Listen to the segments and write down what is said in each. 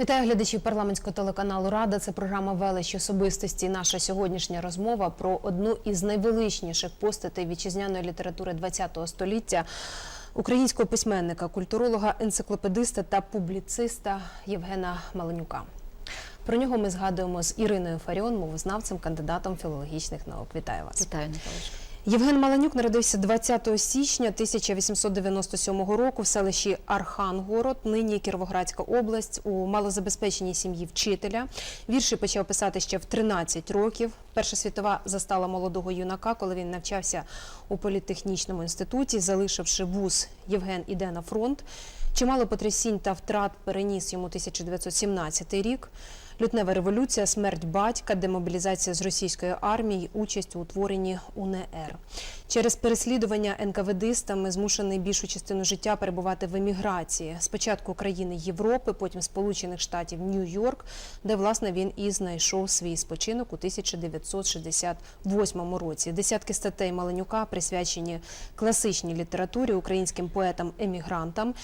Вітаю глядачів парламентського телеканалу Рада. Це програма Велич особистості. Наша сьогоднішня розмова про одну із найвеличніших постатей вітчизняної літератури ХХ століття. Українського письменника, культуролога, енциклопедиста та публіциста Євгена Маленюка. Про нього ми згадуємо з Іриною Фаріон, мовознавцем, кандидатом філологічних наук. Вітаю вас. Вітаю, Наталочка. Євген Маланюк народився 20 січня 1897 року в селищі Архангород, нині Кіровоградська область, у малозабезпеченій сім'ї вчителя. Вірші почав писати ще в 13 років. Перша світова застала молодого юнака, коли він навчався у політехнічному інституті, залишивши вуз Євген іде на фронт. Чимало потрясінь та втрат переніс йому 1917 рік. Лютнева революція, смерть батька, демобілізація з російської армії, участь у утворенні УНР. Через переслідування НКВДистами змушений більшу частину життя перебувати в еміграції. Спочатку країни Європи, потім Сполучених Штатів Нью-Йорк, де власне він і знайшов свій спочинок у 1968 році. Десятки статей Маленюка присвячені класичній літературі, українським поетам-емігрантам.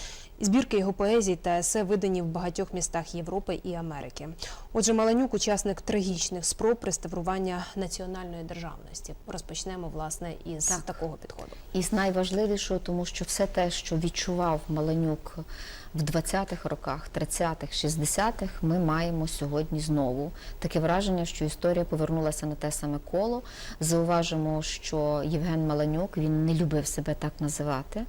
Збірки його поезій та есе видані в багатьох містах Європи і Америки. Отже, Маленюк учасник трагічних спроб реставрування національної державності. Розпочнемо власне із Так. такого підходу. І з найважливішого, тому що все те, що відчував Маленюк в 20-х роках, 30-х, 60-х, ми маємо сьогодні знову. Таке враження, що історія повернулася на те саме коло. Зауважимо, що Євген Маланюк він не любив себе так називати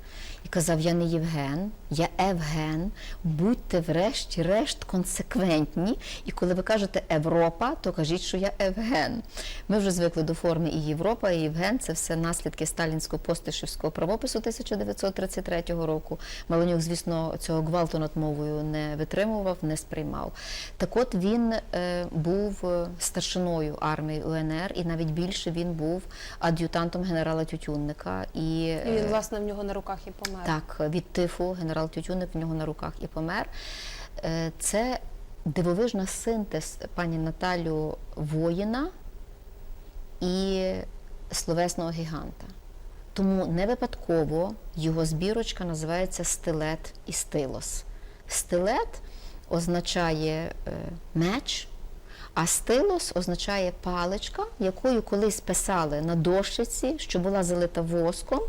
і казав: Я не Євген, я Евген. Будьте врешті-решт консеквентні. І коли ви кажете Європа, то кажіть, що я Евген. Ми вже звикли до форми і Європа, і Євген це все наслідки сталінського постишівського правопису 1933 року. Маланюк, звісно, цього гвалту над мовою не витримував, не сприймав. Так от він е, був е, старшиною армії УНР, і навіть більше він був ад'ютантом генерала Тютюнника. І, І він е, власне в нього на руках і помер. так, від тифу генерал Тютюник в нього на руках і помер. Е, Це дивовижна синтез пані Наталю воїна і словесного гіганта. Тому не випадково його збірочка називається стилет і стилос. Стилет означає е, меч, а стилос означає паличка, якою колись писали на дощиці, що була залита воском.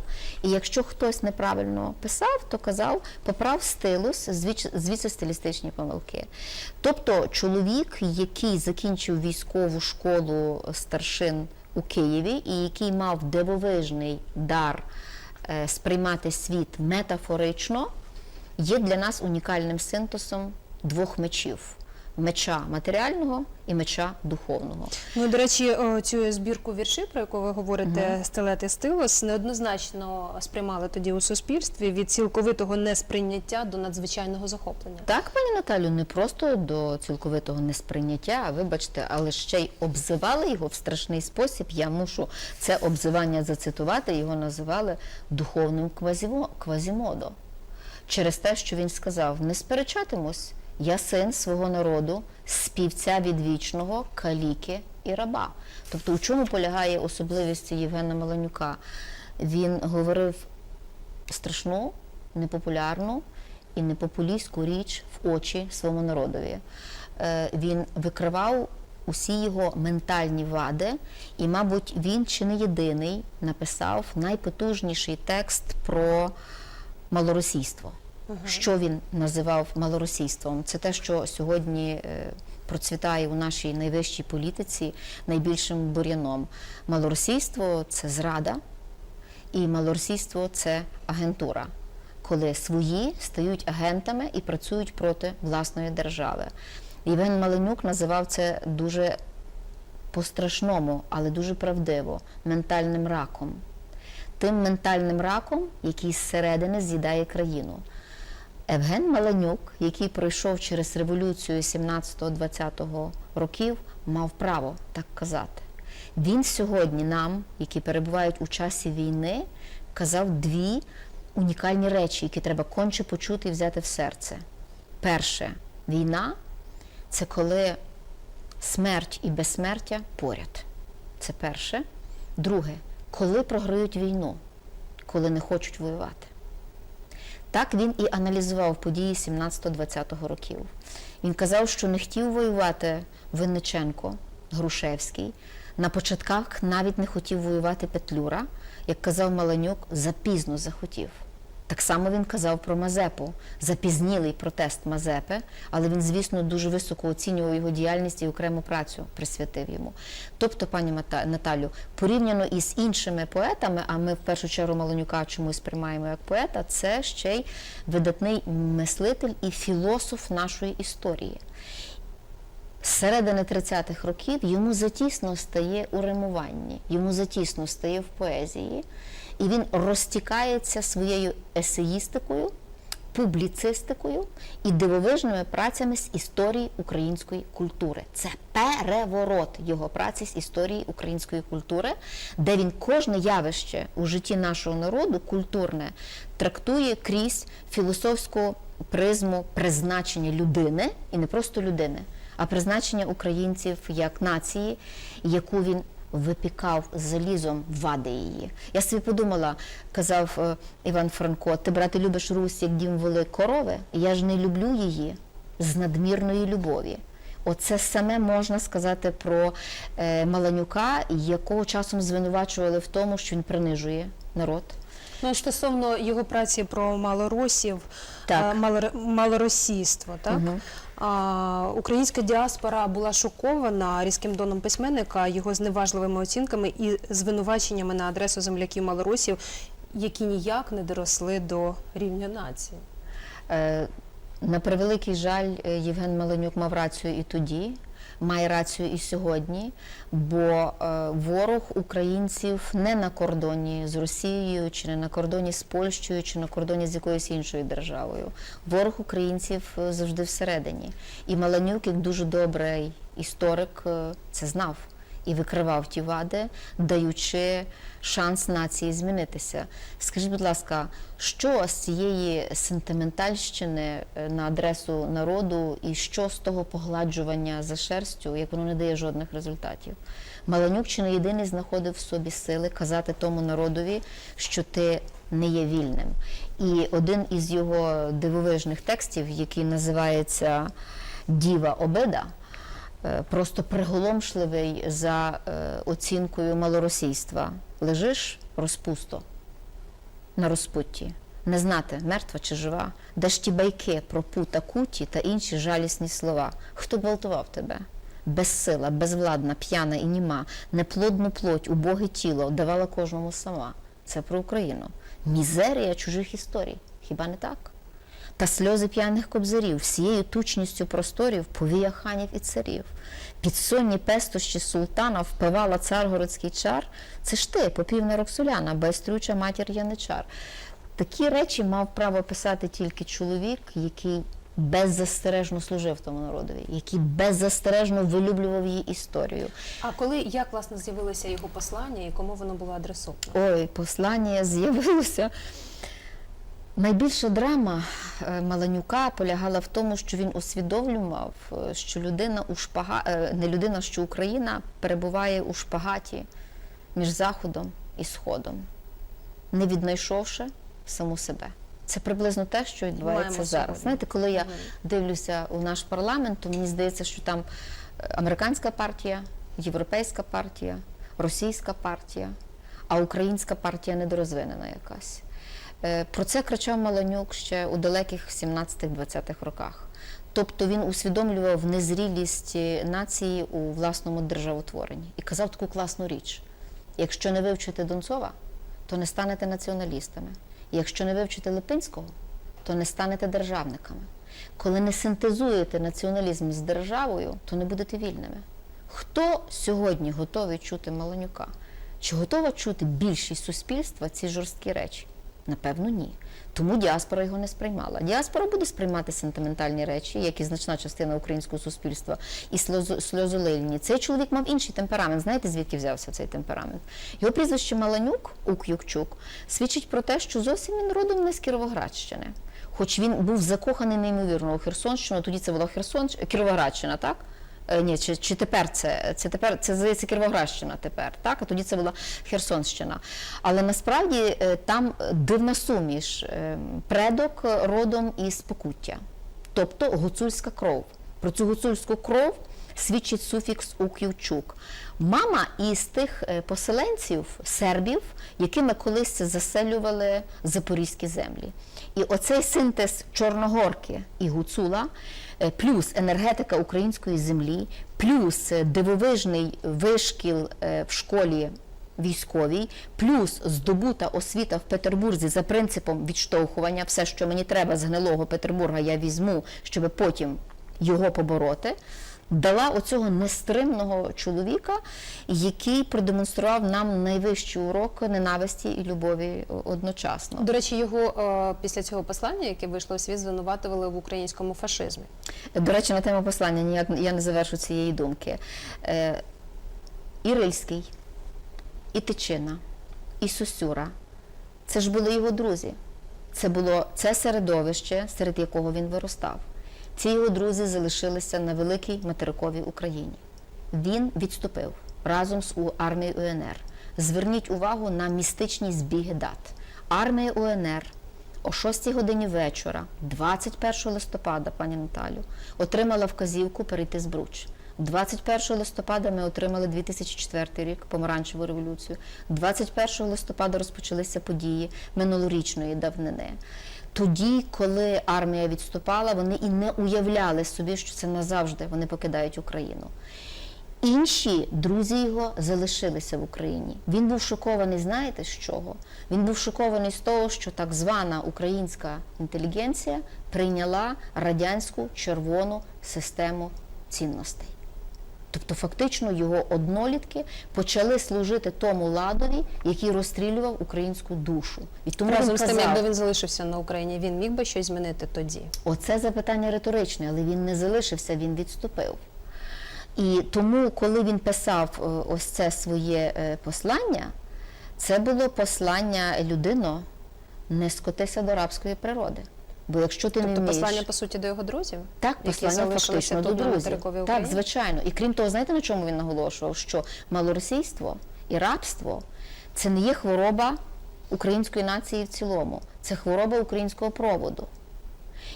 І якщо хтось неправильно писав, то казав, поправ стилус, звіч- звідси стилістичні помилки. Тобто чоловік, який закінчив військову школу старшин у Києві і який мав дивовижний дар е, сприймати світ метафорично, є для нас унікальним синтезом двох мечів. Меча матеріального і меча духовного. Ну, до речі, цю збірку віршів, про яку ви говорите, стилет і стилос, неоднозначно сприймали тоді у суспільстві від цілковитого несприйняття до надзвичайного захоплення. Так, пані Наталю, не просто до цілковитого несприйняття, а вибачте, але ще й обзивали його в страшний спосіб. Я мушу це обзивання зацитувати. Його називали духовним квазімо- квазімодо. Через те, що він сказав: не сперечатимусь, я син свого народу, співця відвічного, каліки і раба. Тобто, у чому полягає особливість Євгена Маланюка? Він говорив страшну, непопулярну і непопулістську річ в очі своєму народові. Е, Він викривав усі його ментальні вади, і, мабуть, він чи не єдиний написав найпотужніший текст про малоросійство. Що він називав малоросійством? Це те, що сьогодні е, процвітає у нашій найвищій політиці найбільшим бур'яном. Малоросійство це зрада, і малоросійство це агентура, коли свої стають агентами і працюють проти власної держави. Євген Маленюк називав це дуже по-страшному, але дуже правдиво ментальним раком. Тим ментальним раком, який зсередини з'їдає країну. Евген Маленюк, який пройшов через революцію 17-20 років, мав право так казати. Він сьогодні нам, які перебувають у часі війни, казав дві унікальні речі, які треба конче почути і взяти в серце. Перше, війна це коли смерть і безсмертя поряд. Це перше. Друге, коли програють війну, коли не хочуть воювати. Так він і аналізував події 17-20 років. Він казав, що не хотів воювати Винниченко, Грушевський. На початках навіть не хотів воювати Петлюра. Як казав Маланюк, запізно захотів. Так само він казав про Мазепу, запізнілий протест Мазепи, але він, звісно, дуже високо оцінював його діяльність і окрему працю присвятив йому. Тобто, пані Наталю, порівняно із іншими поетами, а ми в першу чергу Маланюка чомусь сприймаємо як поета, це ще й видатний мислитель і філософ нашої історії. З середини 30-х років йому затісно стає у римуванні, йому затісно стає в поезії, і він розтікається своєю есеїстикою, публіцистикою і дивовижними працями з історії української культури. Це переворот його праці з історії української культури, де він кожне явище у житті нашого народу культурне трактує крізь філософську призму призначення людини і не просто людини, а призначення українців як нації, яку він випікав залізом вади її. Я собі подумала, казав е, Іван Франко, ти брати любиш Русь, як дім вели корови. Я ж не люблю її з надмірної любові. Оце саме можна сказати про е, Маланюка, якого часом звинувачували в тому, що він принижує народ. Ну, стосовно його праці про малоросів, Так. е, малоросійство, так? А, українська діаспора була шокована різким доном письменника, його зневажливими оцінками і звинуваченнями на адресу земляків малоросів, які ніяк не доросли до рівня нації. Е, На превеликий жаль, е, Євген Маленюк мав рацію і тоді, має рацію і сьогодні, бо е, ворог українців не на кордоні з Росією, чи не на кордоні з Польщею, чи на кордоні з якоюсь іншою державою. Ворог українців е, завжди всередині. І Маланюк, як дуже добрий історик, е, це знав і викривав ті вади, даючи шанс нації змінитися. Скажіть, будь ласка, що з цієї сентиментальщини е, на адресу народу, і що з того погладжування за шерстю, як воно не дає жодних результатів? Маланюк чи не єдиний знаходив в собі сили казати тому народові, що ти не є вільним. І один із його дивовижних текстів, який називається Діва обида, просто приголомшливий за е, оцінкою малоросійства. Лежиш розпусто на розпутті, не знати, мертва чи жива, де ж ті байки про пута куті та інші жалісні слова. Хто гвалтував тебе? Безсила, безвладна, п'яна і німа, неплодну плоть, убоге тіло давала кожному сама. Це про Україну. Мізерія чужих історій. Хіба не так? Та сльози п'яних кобзарів, всією тучністю просторів, повія ханів і царів. Підсонні пестощі султана впивала царгородський чар. Це ж ти, попівна Роксоляна, байстрюча матір Яничар. Такі речі мав право писати тільки чоловік, який беззастережно служив тому народові, який беззастережно вилюблював її історію. А коли як власне з'явилося його послання і кому воно було адресовано? Ой, послання з'явилося. Найбільша драма е, Маланюка полягала в тому, що він усвідомлював, е, що людина у шпага... е, не людина, що Україна перебуває у шпагаті між Заходом і Сходом, не віднайшовши саму себе. Це приблизно те, що відбувається Маємо зараз. сьогодні. Знаєте, коли я дивлюся у наш парламент, то мені здається, що там американська партія, європейська партія, російська партія, а українська партія недорозвинена якась. Е, Про це кричав Маланюк ще у далеких 17-20-х роках. Тобто він усвідомлював незрілість нації у власному державотворенні і казав таку класну річ: якщо не вивчите Донцова, то не станете націоналістами. Якщо не вивчите Липинського, то не станете державниками. Коли не синтезуєте націоналізм з державою, то не будете вільними. Хто сьогодні готовий чути Маланюка? Чи готова чути більшість суспільства ці жорсткі речі? Напевно, ні. Тому діаспора його не сприймала. Діаспора буде сприймати сентиментальні речі, як і значна частина українського суспільства, і сльозолильні. Цей чоловік мав інший темперамент. Знаєте, звідки взявся цей темперамент? Його прізвище Маланюк, Ук'юкчук, свідчить про те, що зовсім він родом не з Кіровоградщини. Хоч він був закоханий неймовірно у Херсонщину, тоді це була Херсон, Кіровоградщина, так? Е, Ні, чи, чи тепер це, це тепер це здається Кіровоградщина тепер, так? А тоді це була Херсонщина. Але насправді е, там дивна суміш. Е, Предок родом із Покуття, тобто гуцульська кров. Про цю гуцульську кров свідчить суфікс ук'ючук. Мама із тих е, поселенців, сербів, якими колись заселювали запорізькі землі. І оцей синтез Чорногорки і Гуцула, е, плюс енергетика української землі, плюс е, дивовижний вишкіл в школі військовій, плюс здобута освіта в Петербурзі за принципом відштовхування, все, що мені треба з гнилого Петербурга, я візьму, щоб потім його побороти. Дала оцього нестримного чоловіка, який продемонстрував нам найвищий урок ненависті і любові одночасно. До речі, його е, після цього послання, яке вийшло у світ, звинуватили в українському фашизмі. До речі, на тему послання ніяк я не завершу цієї думки. Е, і Рильський, і Тичина, і Сосюра це ж були його друзі. Це було це середовище, серед якого він виростав. Ці його друзі залишилися на великій материковій Україні. Він відступив разом з армією УНР. Зверніть увагу на містичні збіги дат. Армія УНР о 6 годині вечора, 21 листопада, пані Наталю, отримала вказівку перейти з Бруч. 21 листопада ми отримали 2004 рік помаранчеву революцію. 21 листопада розпочалися події минулорічної давнини. Тоді, коли армія відступала, вони і не уявляли собі, що це назавжди вони покидають Україну. Інші друзі його залишилися в Україні. Він був шокований, знаєте з чого? Він був шокований з того, що так звана українська інтелігенція прийняла радянську червону систему цінностей. Тобто, фактично, його однолітки почали служити тому ладові, який розстрілював українську душу. І тому Разом з тим, якби він залишився на Україні, він міг би щось змінити тоді. Оце запитання риторичне, але він не залишився, він відступив. І тому, коли він писав е, ось це своє е, послання, це було послання людино, не скотися до рабської природи. Бо якщо ти не Тобто вмієш... послання по суті до його друзів, Так, послання фактично до друзів. Так, звичайно. І крім того, знаєте на чому він наголошував? Що малоросійство і рабство це не є хвороба української нації в цілому, це хвороба українського проводу.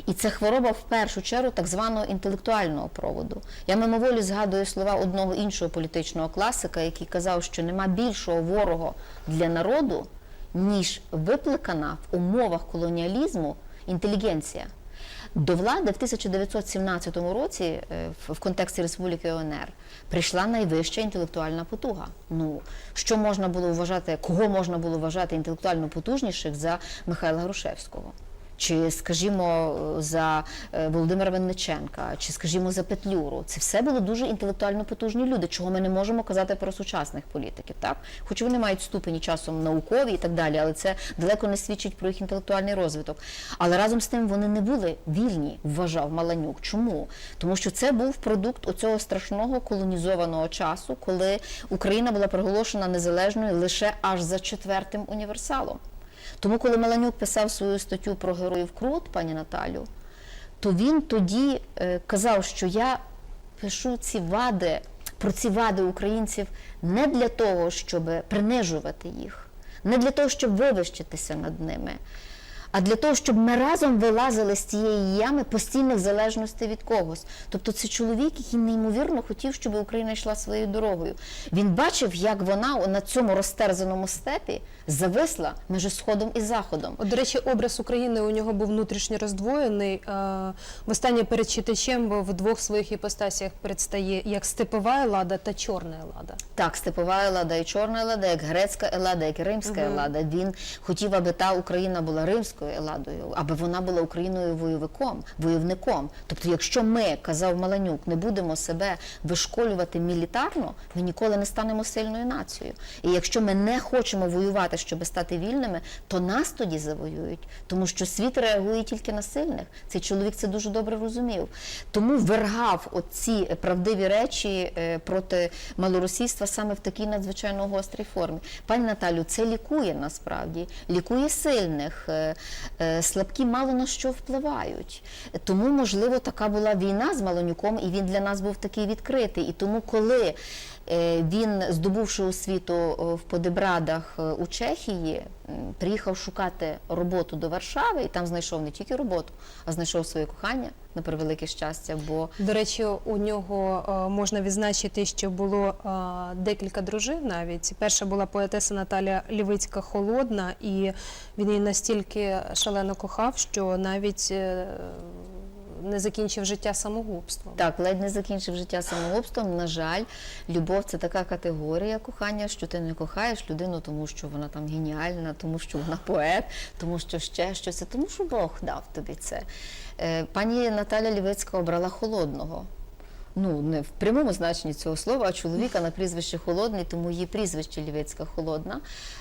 І це хвороба в першу чергу так званого інтелектуального проводу. Я мимоволі згадую слова одного іншого політичного класика, який казав, що нема більшого ворога для народу, ніж викликана в умовах колоніалізму інтелігенція. До влади в 1917 році, е, в- в контексті Республіки ОНР, прийшла найвища інтелектуальна потуга. Ну що можна було вважати, кого можна було вважати інтелектуально потужніших за Михайла Грушевського? Чи, скажімо, за е, Володимира Винниченка, чи, скажімо, за Петлюру. Це все були дуже інтелектуально потужні люди, чого ми не можемо казати про сучасних політиків, так? Хоч вони мають ступені часом наукові і так далі, але це далеко не свідчить про їх інтелектуальний розвиток. Але разом з тим вони не були вільні, вважав Маланюк. Чому? Тому що це був продукт оцього страшного колонізованого часу, коли Україна була проголошена незалежною лише аж за четвертим універсалом. Тому, коли Меланюк писав свою статтю про героїв Крут, пані Наталю, то він тоді е, казав, що я пишу ці вади, про ці вади українців не для того, щоб принижувати їх, не для того, щоб вивищитися над ними, а для того, щоб ми разом вилазили з цієї ями постійних залежностей від когось. Тобто це чоловік, який неймовірно хотів, щоб Україна йшла своєю дорогою. Він бачив, як вона на цьому розтерзаному степі зависла між сходом і заходом. От, до речі, образ України у нього був внутрішньо роздвоєний. Е, Востаннє перед читачем в двох своїх іпостасіях предстає як степова елада та чорна елада. Так, степова елада і чорна елада, як грецька елада, як римська елада. Він хотів, аби та Україна була римською еладою, аби вона була Україною войовиком, войовником. Тобто, якщо ми, казав Маланюк, не будемо себе вишколювати мілітарно, ми ніколи не станемо сильною нацією. І якщо ми не хочемо воювати, щоб стати вільними, то нас тоді завоюють, тому що світ реагує тільки на сильних. Цей чоловік це дуже добре розумів. Тому вергав оці правдиві речі е, проти малоросійства саме в такій надзвичайно гострій формі. Пані Наталю, це лікує насправді, лікує сильних, е, слабкі мало на що впливають. Тому, можливо, така була війна з Малонюком, і він для нас був такий відкритий. І тому, коли е, він, здобувши освіту е, в Подебрадах е, у Чехії, приїхав шукати роботу до Варшави, і там знайшов не тільки роботу, а знайшов своє кохання на превелике щастя. Бо До речі, у нього е, можна відзначити, що було е, декілька дружин навіть. Перша була поетеса Наталя Лівицька Холодна, і він її настільки шалено кохав, що навіть е, не закінчив життя самогубством. так, ледь не закінчив життя самогубством. На жаль, любов це така категорія кохання, що ти не кохаєш людину, тому що вона там геніальна, тому що вона поет, тому що ще щось, тому що Бог дав тобі це. Е, Пані Наталя Лівицька обрала холодного. Ну, не в прямому значенні цього слова, а чоловіка на прізвище Холодний, тому її прізвище Лівицька Холодна.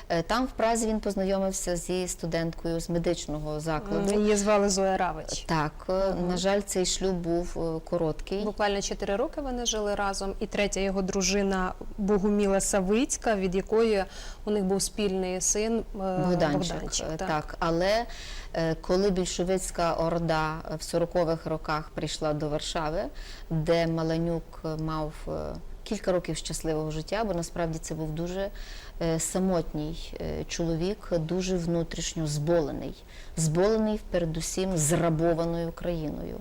Е, Там в Празі він познайомився зі студенткою з медичного закладу. Її звали Зоя Равич. Так, е, на жаль, цей шлюб був короткий. Буквально 4 роки вони жили разом, і третя його дружина Богуміла Савицька, від якої у них був спільний син Богданчик, Богданчик. так. так. Але коли більшовицька орда в 40-х роках прийшла до Варшави, де Маланюк е, мав е, кілька років щасливого життя, бо насправді це був дуже е, самотній е, чоловік, дуже внутрішньо зболений, зболений передусім зрабованою країною,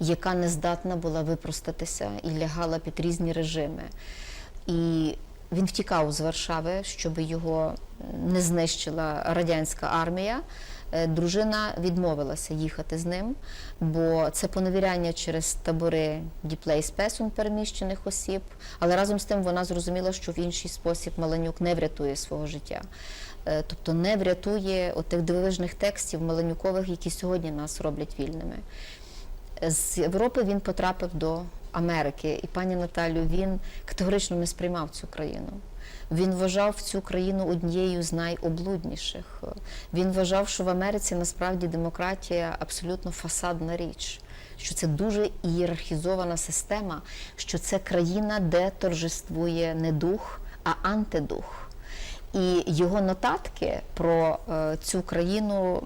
яка не здатна була випростатися і лягала під різні режими. І він втікав з Варшави, щоб його не знищила радянська армія. Е, Дружина відмовилася їхати з ним, бо це поневіряння через табори діплей спесун переміщених осіб. Але разом з тим вона зрозуміла, що в інший спосіб Маланюк не врятує свого життя. Е, Тобто не врятує отих дивовижних текстів Маланюкових, які сьогодні нас роблять вільними. З Європи він потрапив до Америки, і пані Наталю він категорично не сприймав цю країну. Він вважав цю країну однією з найоблудніших. Він вважав, що в Америці насправді демократія абсолютно фасадна річ, що це дуже ієрархізована система, що це країна, де торжествує не дух, а антидух. І його нотатки про е, цю країну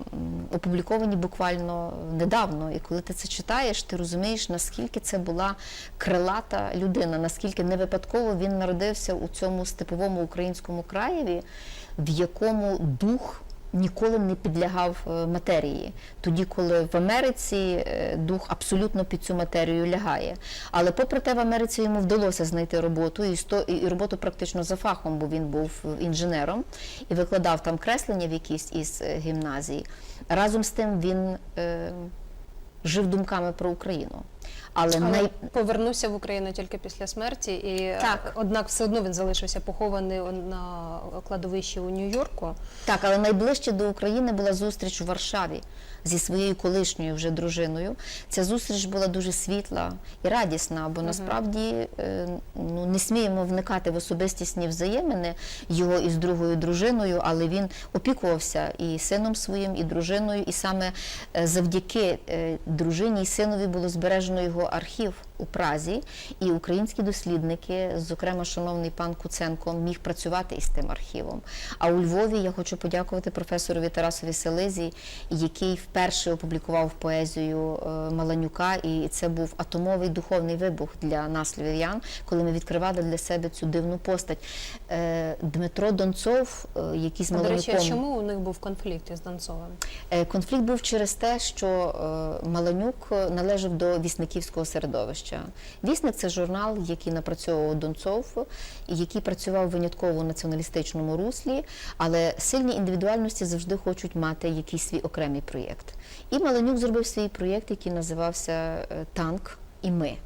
опубліковані буквально недавно. І коли ти це читаєш, ти розумієш, наскільки це була крилата людина, наскільки не випадково він народився у цьому степовому українському краєві, в якому дух. Ніколи не підлягав е, матерії, тоді, коли в Америці е, дух абсолютно під цю матерію лягає. Але попри те, в Америці йому вдалося знайти роботу і сто- і роботу практично за фахом, бо він був інженером і викладав там креслення в якійсь із е, гімназій. Разом з тим він е, жив думками про Україну. Але, Але най... повернувся в Україну тільки після смерті, і е, Так. однак все одно він залишився похований на кладовищі у Нью-Йорку. Так, але найближче до України була зустріч у Варшаві зі своєю колишньою вже дружиною. Ця зустріч була дуже світла і радісна, бо насправді е, ну, не сміємо вникати в особистісні взаємини його із другою дружиною, але він опікувався і сином своїм, і дружиною, і саме е, завдяки е, дружині і синові було збережено його архів у Празі, і українські дослідники, зокрема, шановний пан Куценко, міг працювати із тим архівом. А у Львові я хочу подякувати професорові Тарасові Селезі, який вперше опублікував поезію е, Маланюка, і це був атомовий духовний вибух для нас, львів'ян, коли ми відкривали для себе цю дивну постать. Е, Дмитро Донцов, е, який з А, До речі, а чому у них був конфлікт із Донцовим? Конфлікт був через те, що Маланюк належав до вісниківського середовища. Вісник це журнал, який напрацьовував Донцов, який працював винятково в націоналістичному руслі, але сильні індивідуальності завжди хочуть мати якийсь свій окремий проєкт. І Маленюк зробив свій проєкт, який називався е, Танк і ми.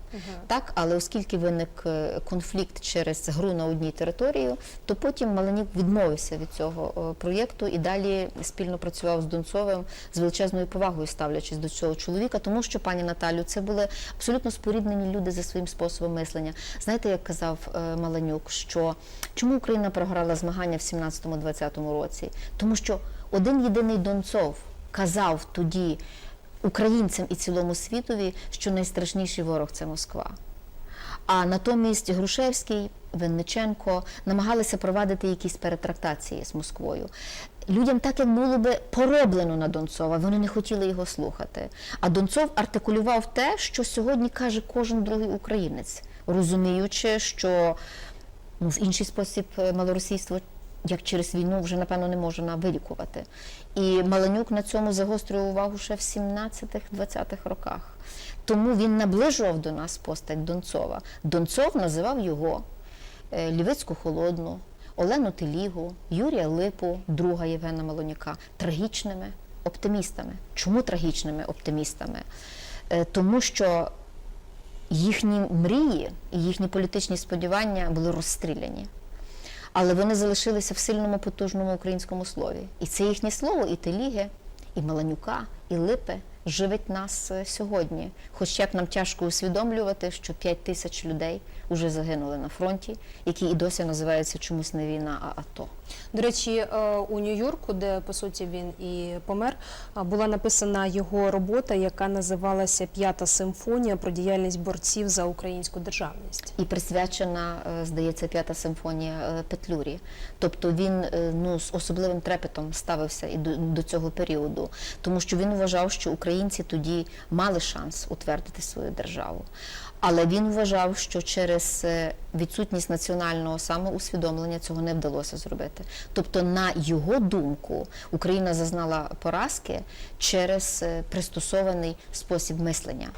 Так, але оскільки виник е, конфлікт через гру на одній території, то потім Маланюк відмовився від цього е, проєкту і далі спільно працював з Донцовим з величезною повагою, ставлячись до цього чоловіка, тому що пані Наталю, це були абсолютно споріднені люди за своїм способом мислення. Знаєте, як казав е, Маланюк, що чому Україна програла змагання в 17-20 році? Тому що один єдиний Донцов казав тоді українцям і цілому світові, що найстрашніший ворог це Москва. А натомість Грушевський, Винниченко намагалися провадити якісь перетрактації з Москвою. Людям так як було би пороблено на Донцова, вони не хотіли його слухати. А Донцов артикулював те, що сьогодні каже кожен другий українець, розуміючи, що ну, в інший спосіб е, малоросійство як через війну вже напевно не можна вилікувати. І Маланюк на цьому загострює увагу ще в 17-20-х роках. Тому він наближував до нас постать Донцова. Донцов називав його е, Лівицьку Холодну, Олену Телігу, Юрія Липу, друга Євгена Малонюка трагічними оптимістами. Чому трагічними оптимістами? Е, Тому що їхні мрії і їхні політичні сподівання були розстріляні. Але вони залишилися в сильному потужному українському слові. І це їхнє слово, і Теліге, і Маланюка, і Липи живить нас е, сьогодні. Хоч як нам тяжко усвідомлювати, що 5 тисяч людей вже загинули на фронті, які і досі називаються чомусь не війна, а АТО. До речі, е, у Нью-Йорку, де по суті він і помер, е, була написана його робота, яка називалася П'ята симфонія про діяльність борців за українську державність. і присвячена, здається, п'ята симфонія Петлюрі. Тобто він ну, з особливим трепетом ставився і до, цього періоду, тому що він вважав, що українці тоді мали шанс утвердити свою державу. Але він вважав, що через е, відсутність національного самоусвідомлення цього не вдалося зробити. Тобто, на його думку, Україна зазнала поразки через е, пристосований спосіб мислення.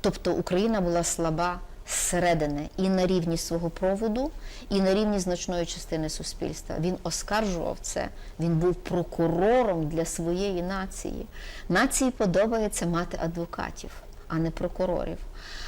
Тобто Україна була слаба зсередини і на рівні свого проводу, і на рівні значної частини суспільства. Він оскаржував це. Він був прокурором для своєї нації. Нації подобається мати адвокатів, а не прокурорів.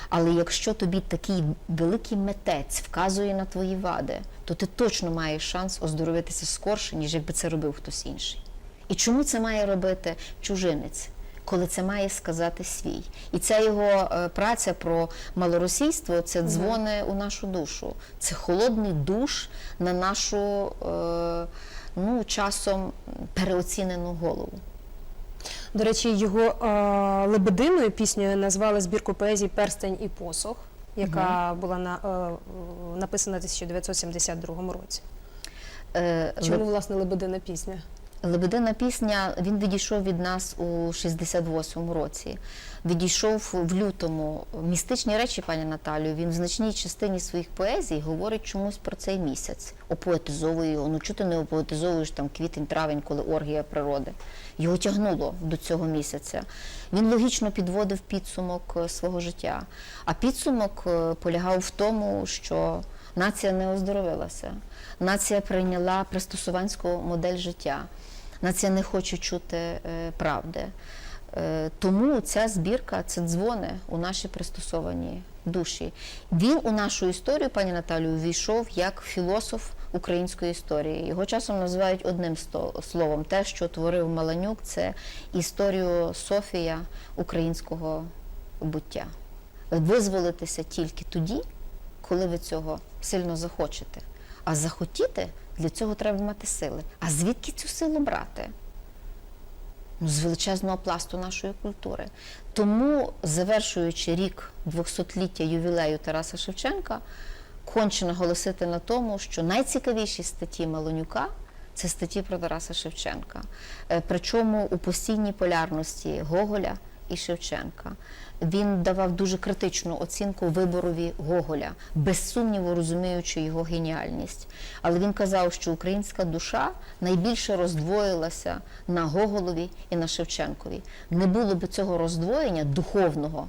Але якщо тобі такий великий метець вказує на твої вади, то ти точно маєш шанс оздоровитися скорше, ніж якби це робив хтось інший. І чому це має робити чужинець? Коли це має сказати свій, і ця його е, праця про малоросійство це дзвони у нашу душу. Це холодний душ на нашу е, ну часом переоцінену голову. До речі, його е, лебединою піснею назвали збірку поезії Перстень і посох, яка була на, написана в 1972 році. Чому власне лебедина пісня? Лебедина пісня він відійшов від нас у 68-му році. Відійшов в лютому. Містичні речі, пані Наталію, він в значній частині своїх поезій говорить чомусь про цей місяць, опоетизовує його. Ну чого ти не опоетизовуєш там квітень, травень, коли оргія природи. Його тягнуло до цього місяця. Він логічно підводив підсумок е, свого життя. А підсумок е, полягав в тому, що нація не оздоровилася. Нація прийняла пристосуванську модель життя. Нація не хоче чути е, правди. Е, тому ця збірка це дзвони у наші пристосовані душі. Він у нашу історію, пані Наталію, війшов як філософ української історії. Його часом називають одним словом. Те, що творив Маланюк, це історію Софія українського буття. Визволитися тільки тоді, коли ви цього сильно захочете. А захотіти для цього треба мати сили. А звідки цю силу брати? Ну, з величезного пласту нашої культури. Тому, завершуючи рік 200-ліття ювілею Тараса Шевченка, конче наголосити на тому, що найцікавіші статті Малонюка це статті про Тараса Шевченка. Е, Причому у постійній полярності Гоголя і Шевченка. Він давав дуже критичну оцінку виборові Гоголя, без сумніву розуміючи його геніальність. Але він казав, що українська душа найбільше роздвоїлася на Гоголові і на Шевченкові. Не було б цього роздвоєння духовного,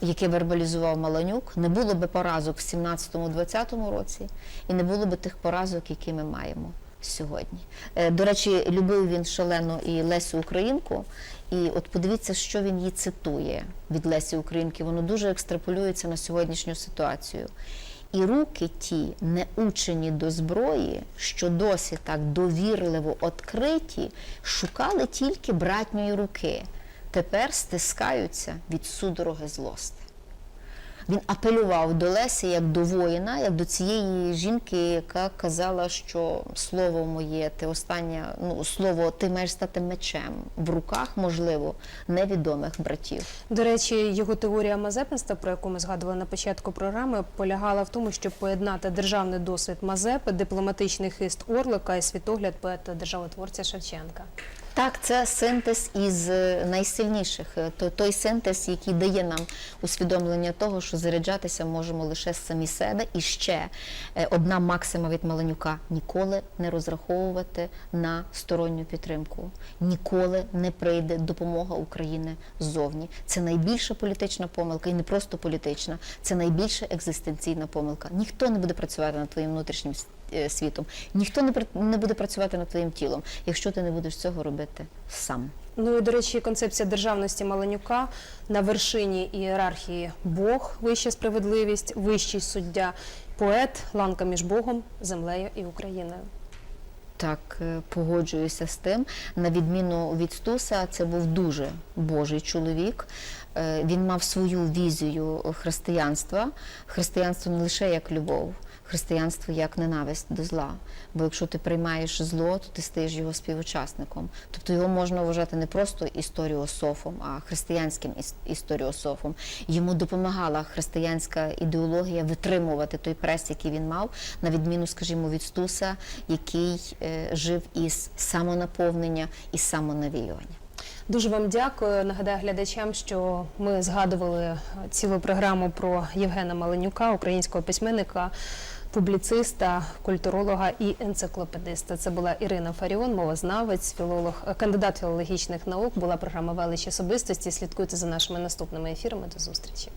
яке вербалізував Маланюк, не було б поразок в 17-20 році, і не було б тих поразок, які ми маємо сьогодні. Е, До речі, любив він шалено і Лесю Українку. І от подивіться, що він її цитує від Лесі Українки. Воно дуже екстраполюється на сьогоднішню ситуацію. І руки ті, не учені до зброї, що досі так довірливо відкриті, шукали тільки братньої руки. Тепер стискаються від судороги злости. Він апелював до Лесі як до воїна, як до цієї жінки, яка казала, що слово моє, ти останнє, ну слово, ти маєш стати мечем в руках, можливо, невідомих братів. До речі, його теорія Мазепинства, про яку ми згадували на початку програми, полягала в тому, щоб поєднати державний досвід Мазепи, дипломатичний хист Орлика і світогляд поета державотворця Шевченка. Так, це синтез із е, найсильніших. Е, то- Той синтез, який дає нам усвідомлення того, що заряджатися можемо лише самі себе. І ще е, одна максима від Маленюка ніколи не розраховувати на сторонню підтримку. Ніколи не прийде допомога України ззовні. Це найбільша політична помилка, і не просто політична, це найбільша екзистенційна помилка. Ніхто не буде працювати над твоїм внутрішнім світом, ніхто не не буде працювати над твоїм тілом, якщо ти не будеш цього робити сам. Ну і до речі, концепція державності Маленюка на вершині ієрархії Бог, вища справедливість, вищий суддя, поет, ланка між Богом, землею і Україною. Так, е, погоджуюся з тим. На відміну від Стуса, це був дуже божий чоловік. Е, Він мав свою візію християнства. Християнство не лише як любов, християнство як ненависть до зла. Бо якщо ти приймаєш зло, то ти стаєш його співучасником. Тобто його можна вважати не просто історіософом, а християнським іс- історіософом. Йому допомагала християнська ідеологія витримувати той прес, який він мав, на відміну, скажімо, від Стуса, який е, жив із самонаповнення і самонавіювання. Дуже вам дякую. Нагадаю глядачам, що ми згадували цілу програму про Євгена Маленюка, українського письменника, публіциста, культуролога і енциклопедиста. Це була Ірина Фаріон, мовознавець, філолог, кандидат філологічних наук. Була програма велич особистості. Слідкуйте за нашими наступними ефірами. До зустрічі.